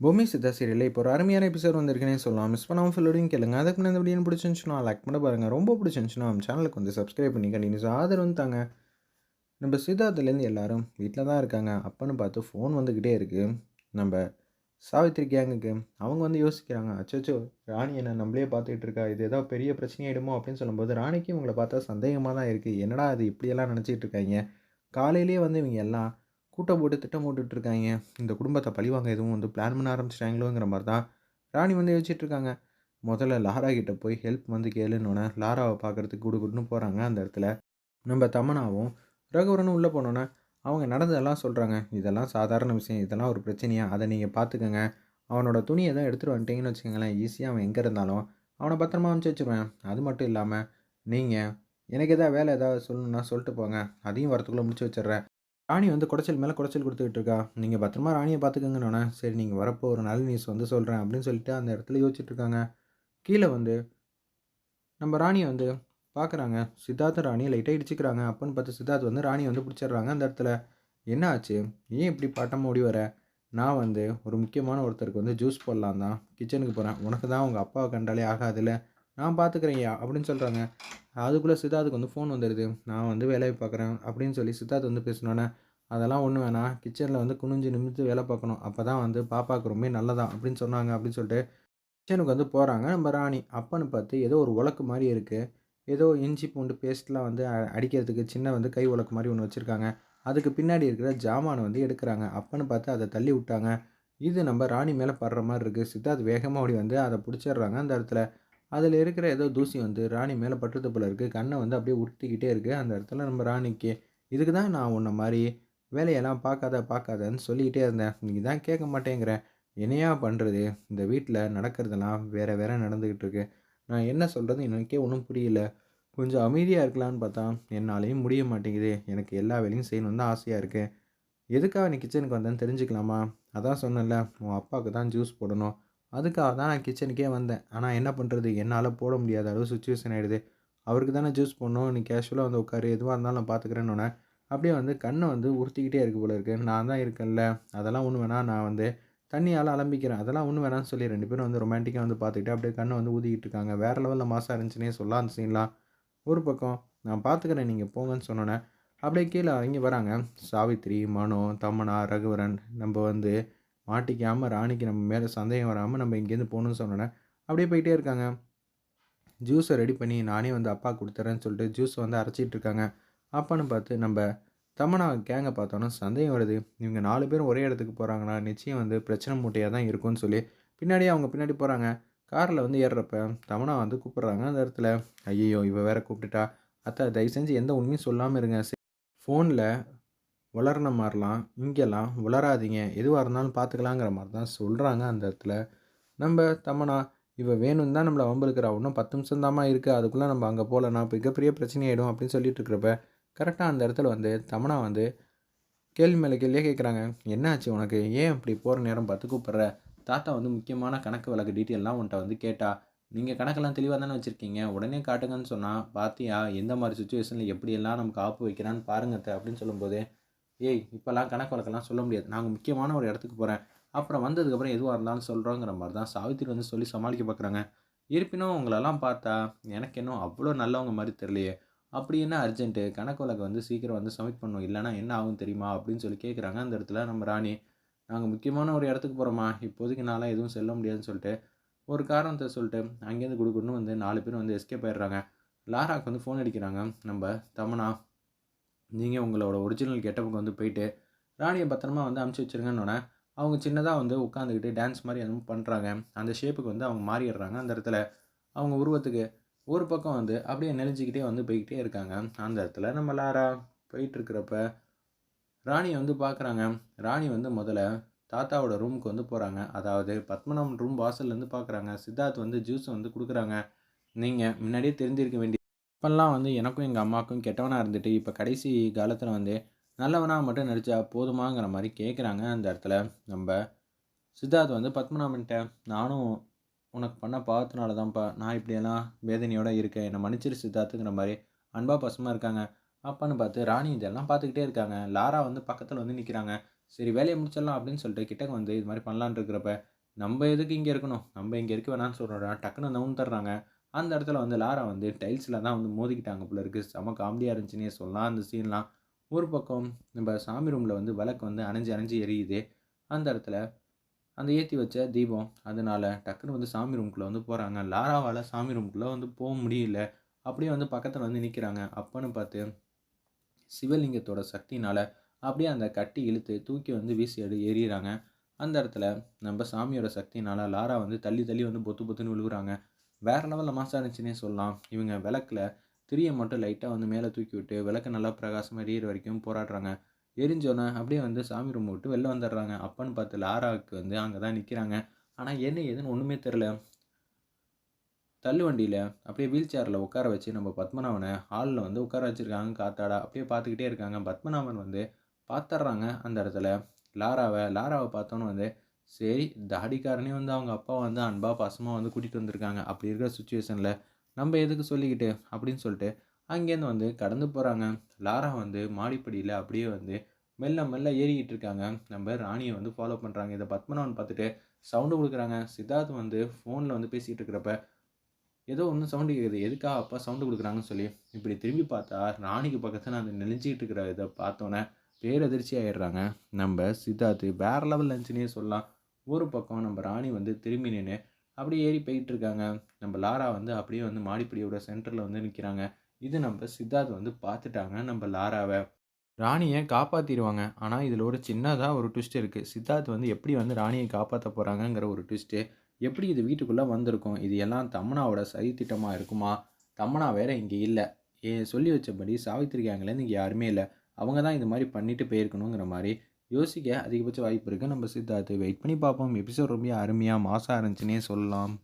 பூமி சித்தா சீரியலில் இப்போ ஒரு அருமையான எபிசோட் வந்திருக்குன்னே சொல்லலாம். மிஸ் பண்ணாமல் ஃபுல்லோடையும் கேளுங்க. அதுக்கு முன்னாடி இந்த வீடியோ பிடிச்சிருந்துச்சுன்னா லைக் பண்ண பாருங்கள் ரொம்ப பிடிச்சிருந்துச்சுன்னா நம்ம சேனலுக்கு வந்து சப்ஸ்கிரைப் பண்ணி கண்டினியூஸ் ஆதரவு தாங்க. நம்ம சித்தார்த்துலேருந்து எல்லாரும் வீட்டில் தான் இருக்காங்க. அப்பன்னு பார்த்து ஃபோன் வந்துக்கிட்டே இருக்குது நம்ம சாவித்திரி கேங்குக்கு அவங்க வந்து யோசிக்கிறாங்க. அச்சோ ராணி என்ன நம்மளே பார்த்துக்கிட்டு இருக்கா? இது ஏதோ பெரிய பிரச்சனையாயிடுமோ அப்படின்னு சொல்லும்போது ராணிக்கு இவங்களை பார்த்தா சந்தேகமாக தான் இருக்குது என்னடா அது இப்படியெல்லாம் நினச்சிட்டு இருக்காங்க? காலையிலேயே வந்து இவங்க எல்லாம் கூட்டம் போட்டு திட்டம் போட்டுட்டு இருக்காங்க இந்த குடும்பத்தை பழிவாங்க எதுவும் வந்து பிளான் பண்ண ஆரம்பிச்சிட்டாங்களோங்கிற மாதிரி தான் ராணி வந்து யோசிச்சுட்ருக்காங்க. முதல்ல லாரா கிட்ட போய் ஹெல்ப் வந்து கேளுன்னொன்னே லாராவை பார்க்குறதுக்கு குடு குடுன்னு போகிறாங்க அந்த இடத்துல. நம்ம தமனாவும் ரகுவரனும் உள்ளே போனோன்னே அவங்க நடந்ததெல்லாம் சொல்கிறாங்க இதெல்லாம் சாதாரண விஷயம். இதெல்லாம் ஒரு பிரச்சனையாக அதை நீங்கள் பார்த்துக்கோங்க. அவனோட துணியை தான் எடுத்துகிட்டு வந்துட்டீங்கன்னு வச்சுக்கோங்களேன். ஈஸியாக அவன் எங்கே இருந்தாலும் அவனை பத்திரமா அனுப்பிச்சி வச்சுருவேன். அது மட்டும் இல்லாமல் நீங்கள் எனக்கு எதாவது வேலை ஏதாவது சொல்லணுன்னா சொல்லிட்டு போங்க. அதையும் வரத்துக்குள்ளே முடிச்சு வச்சிடுறேன். ராணி வந்து குடைச்சல் மேலே குடைச்சல் கொடுத்துக்கிட்டு இருக்கா? நீங்கள் பத்திரமா ராணியை பார்த்துக்கங்கண்ணே சரி நீங்கள் வரப்போ ஒரு நல்ல நியூஸ் வந்து சொல்கிறேன் அப்படின்னு சொல்லிட்டு அந்த இடத்துல யோசிச்சுட்டு இருக்காங்க. கீழே வந்து நம்ம ராணியை வந்து பார்க்குறாங்க சித்தார்த்த ராணியை லைட்டாக இடிச்சுக்கிறாங்க. அப்புன்னு பார்த்து சித்தார்த் வந்து ராணியை வந்து பிடிச்சிடுறாங்க அந்த இடத்துல. என்ன ஆச்சு? ஏன் இப்படி பாட்டம் ஓடி வர? நான் வந்து ஒரு முக்கியமான ஒருத்தருக்கு வந்து ஜூஸ் போடலாம் தான் கிச்சனுக்கு போகிறேன் உனக்கு தான் உங்கள் அப்பாவை கண்டாலே ஆகாதுல்ல. நான் பார்த்துக்கிறேன்யா அப்படின்னு சொல்கிறாங்க அதுக்குள்ளே சித்தார்த்துக்கு வந்து ஃபோன் வந்துடுது நான் வந்து வேலையை பார்க்குறேன் அப்படின்னு சொல்லி சித்தார்த் வந்து பேசினோன்னே அதெல்லாம் ஒன்றும் வேணாம். கிச்சனில் வந்து குனிஞ்சு நிமித்து வேலை பார்க்கணும். அப்போ தான் வந்து பாப்பாவுக்கு ரொம்ப நல்லதான் அப்படின்னு சொன்னாங்க அப்படின்னு சொல்லிட்டு கிச்சனுக்கு வந்து போகிறாங்க நம்ம ராணி அப்பன்னு பார்த்து ஏதோ ஒரு உலக்கு மாதிரி இருக்குது ஏதோ இஞ்சி பூண்டு பேஸ்ட்லாம் வந்து அடிக்கிறதுக்கு சின்ன வந்து கை உலக்கு மாதிரி ஒன்று வச்சுருக்காங்க. அதுக்கு பின்னாடி இருக்கிற ஜாமானை வந்து எடுக்கிறாங்க. அப்பன்னு பார்த்து அதை தள்ளி விட்டாங்க. இது நம்ம ராணி மேலே படுற மாதிரி இருக்குது சித்தார்த் வேகமாக ஓடி வந்து அதை பிடிச்சிடுறாங்க அந்த இடத்துல. அதில் இருக்கிற ஏதோ தூசி வந்து ராணி மேலே பட்டுறது போல இருக்குது கண்ணை வந்து அப்படியே உடுத்திக்கிட்டே இருக்குது அந்த இடத்துல நம்ம ராணிக்கு இதுக்கு தான் நான் உன்ன மாதிரி வேலையெல்லாம் பார்க்காத பார்க்காதன்னு சொல்லிக்கிட்டே இருந்தேன். நீ தான் கேட்க மாட்டேங்கிற. என்னையா பண்ணுறது இந்த வீட்டில் நடக்கிறதெல்லாம் வேறு வேறு நடந்துக்கிட்டு இருக்கு. நான் என்ன சொல்கிறது எனக்கே ஒன்றும் புரியல. கொஞ்சம் அமைதியாக இருக்கலான்னு பார்த்தா என்னாலையும் முடிய மாட்டேங்குது. எனக்கு எல்லா வேலையும் செய்யணுன்னு தான் ஆசையாக இருக்குது எதுக்காக நீ கிச்சனுக்கு வந்தேன்னு தெரிஞ்சுக்கலாமா? அதான் சொன்னேன்ல. உன் அப்பாவுக்கு தான் ஜூஸ் போடணும். அதுக்காக தான் நான் கிச்சனுக்கே வந்தேன். ஆனால் என்ன பண்ணுறது என்னால் போட முடியாத அளவு சுச்சுவேஷன் ஆகிடுது அவருக்கு தானே ஜூஸ் போடணும். நீ கேஷுவலாக வந்து உட்காரு. எதுவாக இருந்தாலும் நான் பார்த்துக்கிறேன்னு அப்படியே வந்து கண்ணை வந்து உறுத்திக்கிட்டே இருக்கு போல இருக்குது நான் தான் இருக்கேன்ல. அதெல்லாம் ஒன்று வேணாம். நான் வந்து தண்ணியால் அலம்பிக்கிறேன். அதெல்லாம் ஒன்று வேணாம்னு சொல்லி ரெண்டு பேரும் வந்து ரொமான்டிக்காக வந்து பார்த்துக்கிட்டு அப்படியே கண்ணை வந்து ஊதிக்கிட்டு இருக்காங்க. வேறு லெவலில் மாசாக இருந்துச்சுன்னே சொல்லலாம் அந்த சீன்லாம் ஒரு பக்கம் நான் பார்த்துக்கிறேன் நீங்கள் போங்கன்னு சொன்னோன்னே அப்படியே கீழே இறங்கி வராங்க. சாவித்ரி மனோ தமனா ரகுவரன். நம்ம வந்து மாட்டிக்காமல் ராணிக்கு நம்ம மேலே சந்தேகம் வராமல் நம்ம இங்கேருந்து போகணுன்னு சொன்னோன்னே அப்படியே போயிட்டே இருக்காங்க. ஜூஸை ரெடி பண்ணி நானே வந்து அப்பா கொடுத்துறேன்னு சொல்லிட்டு ஜூஸ் வந்து அரைச்சிட்டு இருக்காங்க. அப்பான்னு பார்த்து நம்ம தமனா கேங்கை பார்த்தோன்னா சந்தேகம் வருது. இவங்க நாலு பேரும் ஒரே இடத்துக்கு போகிறாங்கன்னா நிச்சயம் வந்து பிரச்சனை மூட்டையாக தான் இருக்கும்னு சொல்லி பின்னாடியே அவங்க பின்னாடி போகிறாங்க காரில் வந்து ஏறுறப்ப தமனா வந்து கூப்பிட்றாங்க அந்த இடத்துல. ஐயோ இவ வேற கூப்பிட்டுட்டா. அத்தை தயவு செஞ்சு எந்த உண்மையும் சொல்லாமல் இருங்க. ஃபோனில் வளர்ன மாதிரிலாம் இங்கெல்லாம் வளராதீங்க. எதுவாக இருந்தாலும் பார்த்துக்கலாங்கிற மாதிரி தான் சொல்கிறாங்க அந்த இடத்துல. நம்ம தமனா இவள் வேணும் தான் நம்மளை வம்பிருக்கிறா இன்னும் பத்து நிமிஷம் தாம்மா இருக்குது அதுக்குள்ளே நம்ம அங்கே போகலன்னா மிகப்பெரிய பிரச்சனையாயிடும் அப்படின்னு சொல்லிட்டு இருக்கிறப்ப கரெக்டாக அந்த இடத்துல வந்து தமனா வந்து கேள்வி மேலே கேள்வியே கேட்குறாங்க. என்னாச்சு உனக்கு? ஏன் இப்படி போகிற நேரம் பார்த்து கூப்பிட்ற? தாத்தா வந்து முக்கியமான கணக்கு வழக்கு டீட்டெயிலாம் உன்ட்ட வந்து கேட்டா நீங்கள் கணக்கெல்லாம் தெளிவாக தானே வச்சுருக்கீங்க? உடனே காட்டுங்கன்னு சொன்னால் பார்த்தியா எந்த மாதிரி சுச்சுவேஷனில் எப்படியெல்லாம் நமக்கு ஆப்பு வைக்கிறான்னு பாருங்க அப்படின்னு சொல்லும்போது ஏய் இப்போல்லாம் கணக்கு வழக்கெல்லாம் சொல்ல முடியாது. நாங்கள் முக்கியமான ஒரு இடத்துக்கு போகிறேன் அப்புறம் வந்ததுக்கப்புறம் எதுவாக இருந்தாலும் சொல்கிறோங்கிற மாதிரி தான் சாவித்திரி வந்து சொல்லி சமாளிக்க பார்க்குறாங்க இருப்பினும் உங்களெல்லாம் பார்த்தா எனக்கு இன்னும் அவ்வளோ நல்லவங்க மாதிரி தெரியலையே. அப்படி என்ன அர்ஜென்ட்டு கணக்கு வழக்கு வந்து சீக்கிரம் வந்து சப்மிட் பண்ணும் இல்லைனா என்ன ஆகும் தெரியுமா? அப்படின்னு சொல்லி கேட்குறாங்க அந்த இடத்துல நம்ம ராணி. நாங்கள் முக்கியமான ஒரு இடத்துக்கு போகிறோமா இப்போதைக்கு நாளாக எதுவும் செல்ல முடியாதுன்னு சொல்லிட்டு ஒரு காரணத்தை சொல்லிட்டு அங்கேருந்து கொடுக்கணும்னு வந்து நாலு பேர் வந்து எஸ்கேப் ஆயிடுறாங்க. லாராக்கு வந்து ஃபோன் அடிக்கிறாங்க. நம்ம தமனா நீங்கள் உங்களோட ஒரிஜினல் கெட்டப்புக்கு வந்து போயிட்டு ராணியை பத்திரமா வந்து அமுச்சு வச்சுருங்கன்னொன்னே அவங்க சின்னதாக வந்து உட்காந்துக்கிட்டு டான்ஸ் மாதிரி எதுவும் பண்ணுறாங்க அந்த ஷேப்புக்கு வந்து அவங்க மாறிடுறாங்க. அந்த இடத்துல அவங்க உருவத்துக்கு ஒரு பக்கம் வந்து அப்படியே நெளிஞ்சிக்கிட்டே வந்து போய்கிட்டே இருக்காங்க. அந்த இடத்துல நம்ம லாரா போயிட்டுருக்கிறப்ப ராணியை வந்து பார்க்குறாங்க ராணி வந்து முதல்ல தாத்தாவோட ரூமுக்கு வந்து போகிறாங்க அதாவது பத்மநாபன் ரூம் வாசல்லேருந்து பார்க்குறாங்க சித்தார்த் வந்து ஜூஸ் வந்து கொடுக்குறாங்க. நீங்கள் முன்னாடியே தெரிஞ்சிருக்க வேண்டிய இப்போல்லாம் வந்து எனக்கும் எங்கள் அம்மாவுக்கும் கெட்டவனாக இருந்துட்டு இப்போ கடைசி காலத்தில் வந்து நல்லவனாக மட்டும் நடித்தா போதுமாங்கிற மாதிரி கேட்குறாங்க அந்த இடத்துல நம்ம சித்தார்த் வந்து பத்மநாபன்ட்ட நானும் உனக்கு பண்ண பாவத்தினால தான்ப்பா நான் இப்படியெல்லாம் வேதனையோடு இருக்கேன். என்னை மன்னிச்சிரு சித்தார்த்துங்கிற மாதிரி அன்பா பசமாக இருக்காங்க. அப்பான்னு பார்த்து ராணி இதெல்லாம் பார்த்துக்கிட்டே இருக்காங்க. லாரா வந்து பக்கத்தில் வந்து நிற்கிறாங்க சரி வேலையை முடிச்சிடலாம் அப்படின்னு சொல்லிட்டு கிட்டக்க வந்து இது மாதிரி பண்ணலான்னு இருக்கிறப்ப நம்ம எதுக்கு இங்கே இருக்கணும்? நம்ம இங்கே இருக்க வேணாம்னு சொல்கிறோம் டக்குன்னு தர்றாங்க. அந்த இடத்துல வந்து லாரா வந்து டைல்ஸில் தான் வந்து மோதிக்கிட்டாங்க போல இருக்குது செம காமெடியாக இருந்துச்சுன்னே சொல்லலாம். அந்த சீன்லாம் ஒரு பக்கம் நம்ம சாமி ரூமில் வந்து விளக்கு வந்து அணைஞ்சு அணைஞ்சு எரியுது. அந்த இடத்துல அந்த ஏற்றி வச்ச தீபம் அதனால் டக்குன்னு வந்து சாமி ரூம்குள்ளே வந்து போகிறாங்க லாராவால் சாமி ரூம்குள்ளே வந்து போக முடியல. அப்படியே வந்து பக்கத்தில் வந்து நிற்கிறாங்க அப்போன்னு பார்த்து சிவலிங்கத்தோட சக்தினால் அப்படியே அந்த கட்டி இழுத்து தூக்கி வந்து வீசி எடு எறிகிறாங்க அந்த இடத்துல நம்ம சாமியோட சக்தினால் லாரா வந்து தள்ளி தள்ளி வந்து பொத்து பொத்துன்னு விழுகுறாங்க. வேறு லெவலில் மாசா இருந்துச்சுன்னே சொல்லலாம். இவங்க விளக்கில் திரியை மட்டும் லைட்டாக வந்து மேலே தூக்கி விட்டு விளக்கு நல்லா பிரகாசமாக எரியற வரைக்கும் போராடுறாங்க. எரிஞ்சோன்னே அப்படியே வந்து சாமி ரூம் விட்டு வெளில வந்துடுறாங்க. அப்பன்னு பார்த்து லாராவுக்கு வந்து அங்கே தான் நிற்கிறாங்க ஆனால் என்ன ஏதுன்னு ஒன்றுமே தெரில தள்ளு வண்டியில் அப்படியே வீல் சேரில் உட்கார வச்சு நம்ம பத்மநாபனை ஹாலில் வந்து உட்கார வச்சுருக்காங்க. காத்தாடா அப்படியே பார்த்துக்கிட்டே இருக்காங்க. பத்மநாபன் வந்து பார்த்துட்றாங்க அந்த இடத்துல. லாராவை லாராவை பார்த்தோன்னு வந்து சரி தாடிக்காரனே வந்து அவங்க அப்பா வந்து அன்பா பாசமாக வந்து கூட்டிகிட்டு வந்திருக்காங்க. அப்படி இருக்கிற சுச்சுவேஷனில் நம்ம எதுக்கு சொல்லிக்கிட்டு? அப்படின்னு சொல்லிட்டு அங்கேருந்து வந்து கடந்து போகிறாங்க லாரா வந்து மாடிப்படியில் அப்படியே வந்து மெல்ல மெல்ல ஏறிக்கிட்டு இருக்காங்க. நம்ம ராணியை வந்து ஃபாலோ பண்ணுறாங்க இதை பத்மநாபன் பார்த்துட்டு சவுண்டு கொடுக்குறாங்க. சித்தார்த் வந்து ஃபோனில் வந்து பேசிகிட்டு இருக்கிறப்ப ஏதோ ஒன்று சவுண்டு கேட்குது எதுக்காக அப்பா சவுண்டு கொடுக்குறாங்கன்னு சொல்லி இப்படி திரும்பி பார்த்தா ராணிக்கு பக்கத்தில் அந்த நெளிஞ்சிக்கிட்டு இருக்கிற இதை பார்த்தோன்னே பேரதிர்ச்சி ஆயிடுறாங்க. நம்ம சித்தார்த்து வேற லெவல் இருந்துச்சுன்னே சொல்லலாம். ஒரு பக்கம் நம்ம ராணி வந்து திரும்பி நின்று அப்படியே ஏறி போயிட்டு இருக்காங்க. நம்ம லாரா வந்து அப்படியே வந்து மாடிப்படியோட சென்டரில் வந்து நிற்கிறாங்க இது நம்ம சித்தார்த் வந்து பார்த்துட்டாங்க நம்ம லாராவை. ராணியை காப்பாற்றிடுவாங்க ஆனால் இதில் ஒரு சின்னதாக ஒரு ட்விஸ்ட் இருக்குது சித்தார்த் வந்து எப்படி வந்து ராணியை காப்பாற்ற போகிறாங்கங்கிற ஒரு ட்விஸ்ட்டு எப்படி இது வீட்டுக்குள்ளே வந்திருக்கும்? இது எல்லாம் தமனாவோட சதித்திட்டமாக இருக்குமா? தமனா வேற இங்கே இல்லை. ஏ சொல்லி வச்சபடி சாவித்திரி கேங்லேருந்து இங்கே யாருமே இல்லை. அவங்க தான் இது மாதிரி பண்ணிட்டு போயிருக்கணுங்கிற மாதிரி யோசிக்க அதிகபட்ச வாய்ப்பு இருக்குது நம்ம சித்தார்த்து வெயிட் பண்ணி பார்ப்போம். எபிசோட் ரொம்ப அருமையாக மாசாக இருந்துச்சுன்னே சொல்லலாம்.